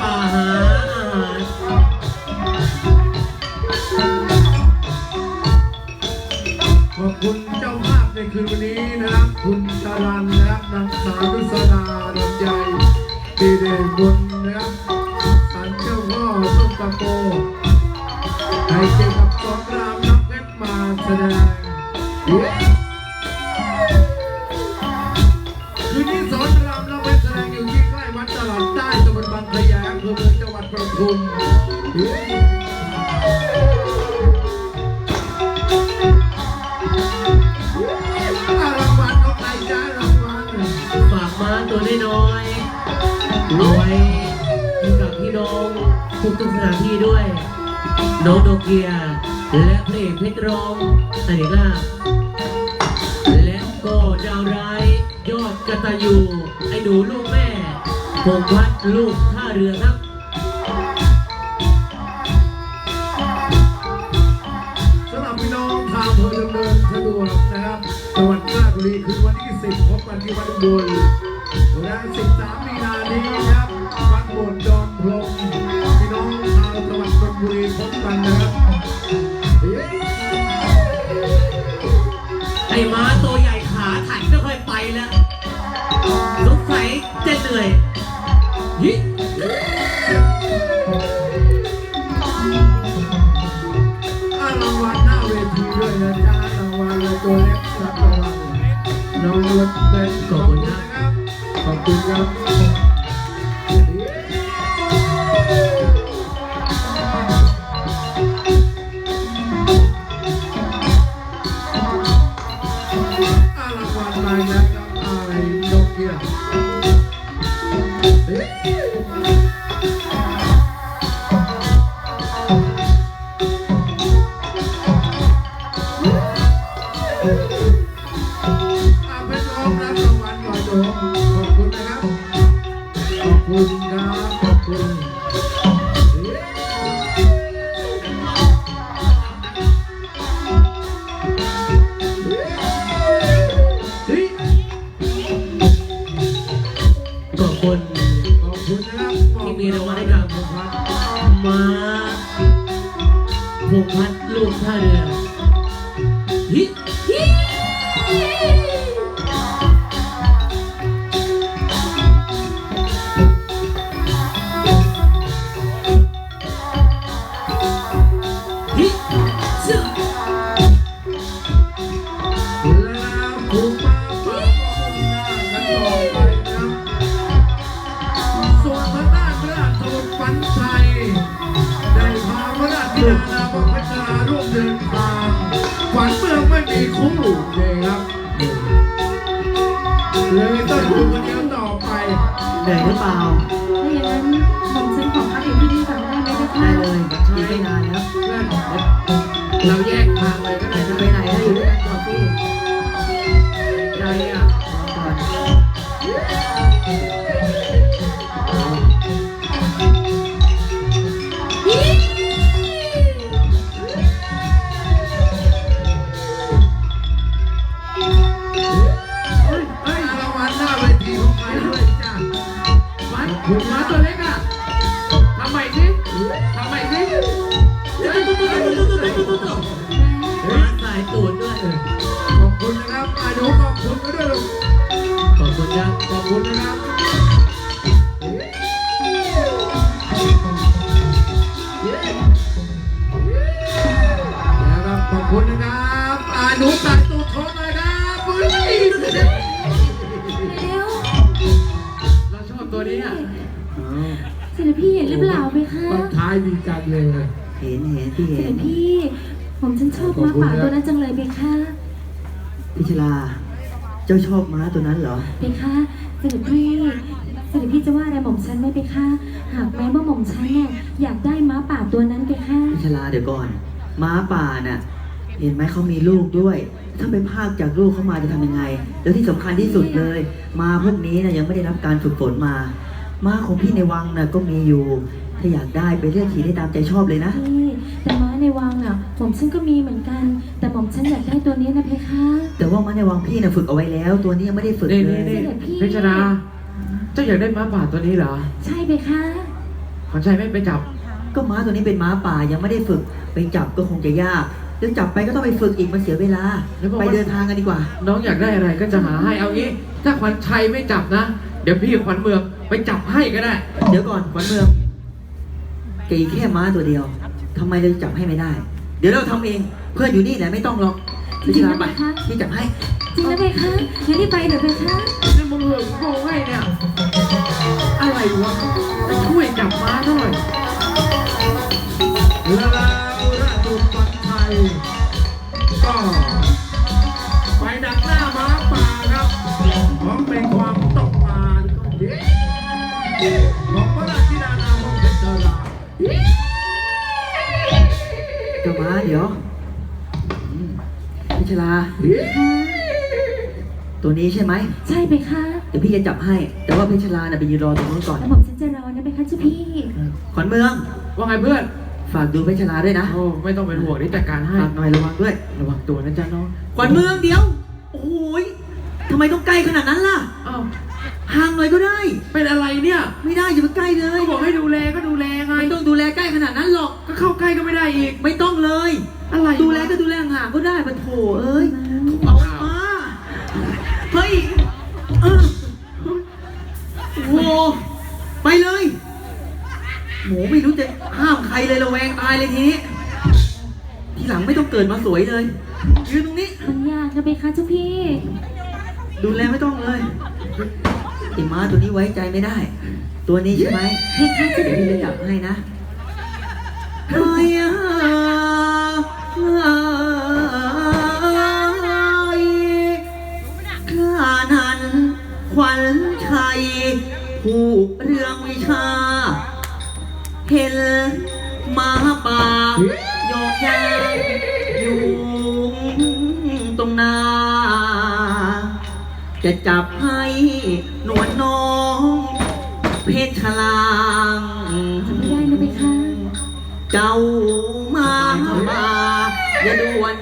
ป่าหาอาหารขอบคุณเจ้าภาพในคืนวันนี้นะครับ คุณจรันนะครับนางสาวนุสราดำใจดีเด่นบุญนะครับศาลเจ้าพ่อส้มตะโกให้เกี่ยวกับสองรามนักเพชรมาแสดง ตัวน้อยๆเอาไว้ให้กับพี่น้องทุกๆสถานที่ด้วย น้องโนเกีย และเพลงเพชรร้องอเนกลาและก็ดาวร้ายยอดกระตายูไอ้หนูลูกแม่พงพัดลูกท่าเรือครับสำหรับพี่น้องทางอำเภอดำเนินสะดวกนะครับจังหวัดราชบุรีคือวันที่ 10พบกันที่วัดบุญ และ13มีนานี้ครับวัดโบสถ์ดอนพรหมพี่น้องชาวจังหวัดชลบุรีพบกันนะครับเย้ไอ้ม้าตัวใหญ่ขาถันไม่ค่อยไปแล้วสงสัยจะเหนื่อยฮิอ่ารางวัลหน้าเวทีด้วยนะจ๊ะรางวัลเลยตัวเล็กรับรางวัลน้องรถเบนซ์ขอบคุณนะ ครัาพระราชธิดานาบพัชราร่วมเดินทางฝันเมืองไม่มีคู่เลยครับ เลยต้องอยู่คนเดียวต่อไปเหนื่อยหรือเปล่า วันคุณมาตัวเล็กอะทำใหม่สิทำใหม่สิเฮ้ยมาสายตูดด้วยขอบคุณนะครับอานุขอบคุณก็ด้วยลูกขอบคุณครับขอบคุณนะครับแล้วครับขอบคุณนะครับอานุตัด ดีจังเลยเห็นเห็นพี่เสเห็ด็นจพี่ ผมฉันชอบม้าป่าตัวนั้นจังเลยไหมคะพิชลา เจ้าชอบม้าตัวนั้นเหรอไหมคะเสด็จพี่เสด็จพี่จะว่าอะไรหม่อมฉันไหมไหมคะหากแม้ว่าหม่อมฉันเนี่ยอยากได้ม้าป่าตัวนั้นไหมคะพิชลาเดี๋ยวก่อน ม้าป่าน่ะ เห็นไหมเขามีลูกด้วย ถ้าไปพากจากลูกเข้ามาจะทำยังไง แล้วที่สำคัญที่สุดเลย ม้าพวกนี้นะยังไม่ได้รับการฝึกฝนมา ม้าของพี่ในวังน่ะก็มีอยู่ ถ้าอยากได้ไปเลือกขี่ได้ตามใจชอบเลยนะพี่แต่ม้าในวังอะหม่อมฉันก็มีเหมือนกัน แต่หม่อมฉันอยากได้ตัวนี้นะเพคะแต่ว่ามันในวังพี่นะฝึกเอาไว้แล้ว ตัวนี้ยังไม่ได้ฝึกนี่เลนี่ยนี่เสด็จพี่เพชรนาเจ้าอยากได้ม้าป่าตัวนี้เหรอใช่เพคะขวัญชัยไม่ไปจับ ก็ม้าตัวนี้เป็นม้าป่ายังไม่ได้ฝึก ไปจับก็คงจะยากเดี๋ยวจับไปก็ต้องไปฝึกอีกมันเสียเวลา แล้วบอกว่า ไปเดินทางกันดีกว่า น้องอยากได้อะไรก็จะหาให้เอางี้ ถ้าขวัญชัยไม่จับนะ เดี๋ยวพี่ขวัญเมืองไปจับให้ก็ได้ เดี๋ยวก่อนขวัญเมือง แกอีกแค่ม้าตัวเดียวทำไมเราจับให้ไม่ได้ เดี๋ยวเราทำเองเพื่อนอยู่นี่แหละไม่ต้องหรอกพี่ชาไปพี่จับให้จริงนะเพคะงั้นรีบไปเดี๋ยวเพคะนี่มึงเหลือโกงให้เนี่ย อะไรวะจะช่วยจับม้าหน่อยแล้วราชบุตรปันไทยก็ไปดักหน้าม้าป่าครับเพราะเป็นความต้องการของพระรา เจ้าม้าเดี๋ยวอืมพี่ชลา ตัวนี้ใช่ไหม ใช่เพคะเดี๋ยวพี่จะจับให้ แต่ว่าเพชรลาน่ะไปยืนรอตรงนู้นก่อนแล้วหม่อมฉันจะรอนะเพคะเจ้าพี่ ขวัญเมือง ว่าไงเพื่อน ฝากดูเพชรลาด้วยนะ โอ้ไม่ต้องเป็นห่วงที่จัดการให้ ฝากหน่อยระวังด้วย ระวังตัวนะจ๊ะน้อง ขวัญเมืองเดี๋ยว โอ้ยทำไมต้องใกล้ขนาดนั้นล่ะ อ้าว ห่างหน่อยก็ได้ เป็นอะไรเนี่ยไม่ได้อย่าไปใกล้เลยก็บอกให้ดูแลก็ดูแลไง ไม่ต้องดูแลใกล้ขนาดนั้นหรอก ก็เข้าใกล้ก็ไม่ได้อีก ไม่ต้องเลย อะไรวะ ดูแลก็ดูแลห่างๆก็ได้มาโถเอ้ยเอามาเฮ้ยเออโอ้โหไปเลยหมูไม่รู้จะห้ามใครเลยระแวงตายเลยทีนี้ทีหลังไม่ต้องเกิดมาสวยเลยยืนตรงนี้ มันยากนะเพคะเจ้าพี่ ดูแลไม่ต้องเลย ไอ้ม้าตัวนี้ไว้ใจไม่ได้ ตัวนี้ใช่ไหมเพคะเจ้าเดี๋ยวพี่พี่จะจับให้นะเฮ้ยอะข้านั้นขวัญชัยผู้เรื่องวิชา เห็นมาป่าโยกย้ายอยู่ตรงหนา จะจับให้หนวดน้อง เพชรลางทำไม่ได้นะเพคะ เจ้ามามาอย่าด่วนนี้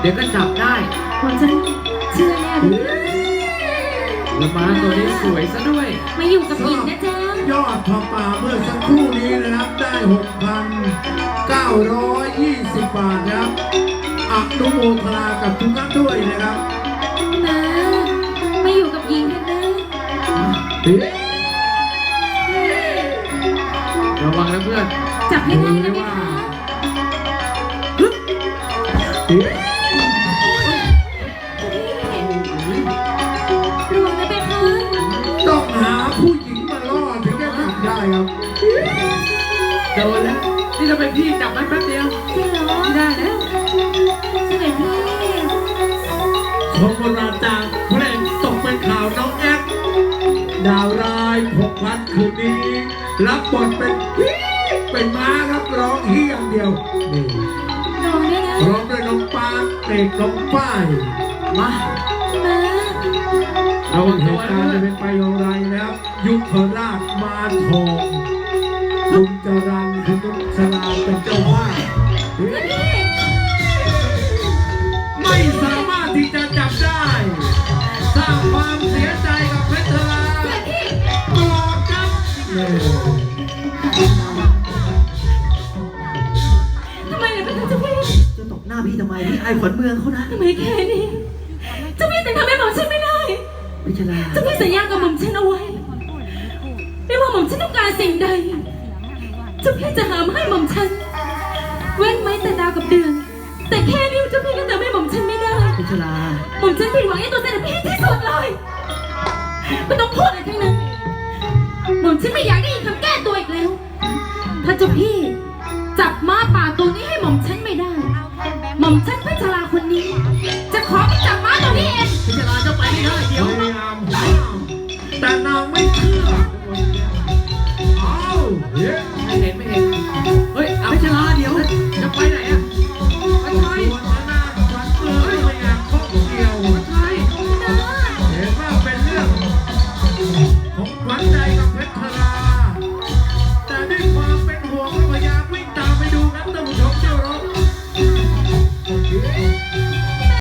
เดี๋ยวก็จับได้หม่อมฉันเชื่อแน่เพคะแล้วม้าตัวนี้สวยซะด้วย มาอยู่กับหญิงนะจ๊ะยอดพระป่าเมื่อสักครู่นี้นะครับได้ 6,920 บาทนะครับอนุโมทนากับทุกท่านด้วยนะครับนะมาอยู่กับหญิงกันนะระวังนะเพื่อน จับให้ได้นะเพคะระ โดนแล้วนี่ถ้าเป็นพี่จับมันแป๊บเดียวจริงเหรอไม่ได้แล้วเสด็จพี่ชมราจากเพลงตกเป็นข่าวน้องแอ๊กดาวร้ายพกพันคืนนี้ รับบทเป็นฮี่เป็นม้าครับร้องเฮี้ยงเดียวนี่นอนด้วยนะร้องด้วยน้องปานเอกน้องป้ายมามาระวังเหตัวตุนะการณ์เพื่อนจะเป็นไปอย่างไรนะครับ ยุคราชมาทอง คุณจรันคุณนุชลาเป็นเจ้าว่าไม่สามารถที่จะจับได้ สร้างความเสียใจกับเพชรลาโกรธครับทำไมเนี่ยเป็นเจ้าพี่จะตบหน้าพี่ทำไมพี่ไอ้ขวัญเมืองเขานะทำไมแค่นี้เจ้าพี่ถึงทำให้หม่อมฉันไม่ได้พิชลาเจ้าพี่สัญญากับหม่อมฉันเอาไว้ไม่ว่าหม่อมฉันต้องการสิ่งใด เจ้าพี่จะหามาให้หม่อมฉัน เว้นไว้แต่ดาวกับเดือน แต่แค่นี้เจ้าพี่ก็ทำให้หม่อมฉันไม่ได้พิชลาหม่อมฉันผิดหวังในตัวเสด็จพี่ที่สุดเลยไม่ต้องพูดอะไรทั้งนั้นหม่อมฉันไม่อยากได้ยินคำแก้ตัวอีกแล้ว ถ้าเจ้าพี่จับม้าป่าตัวนี้ให้หม่อมฉันไม่ได้ หม่อมฉันพระ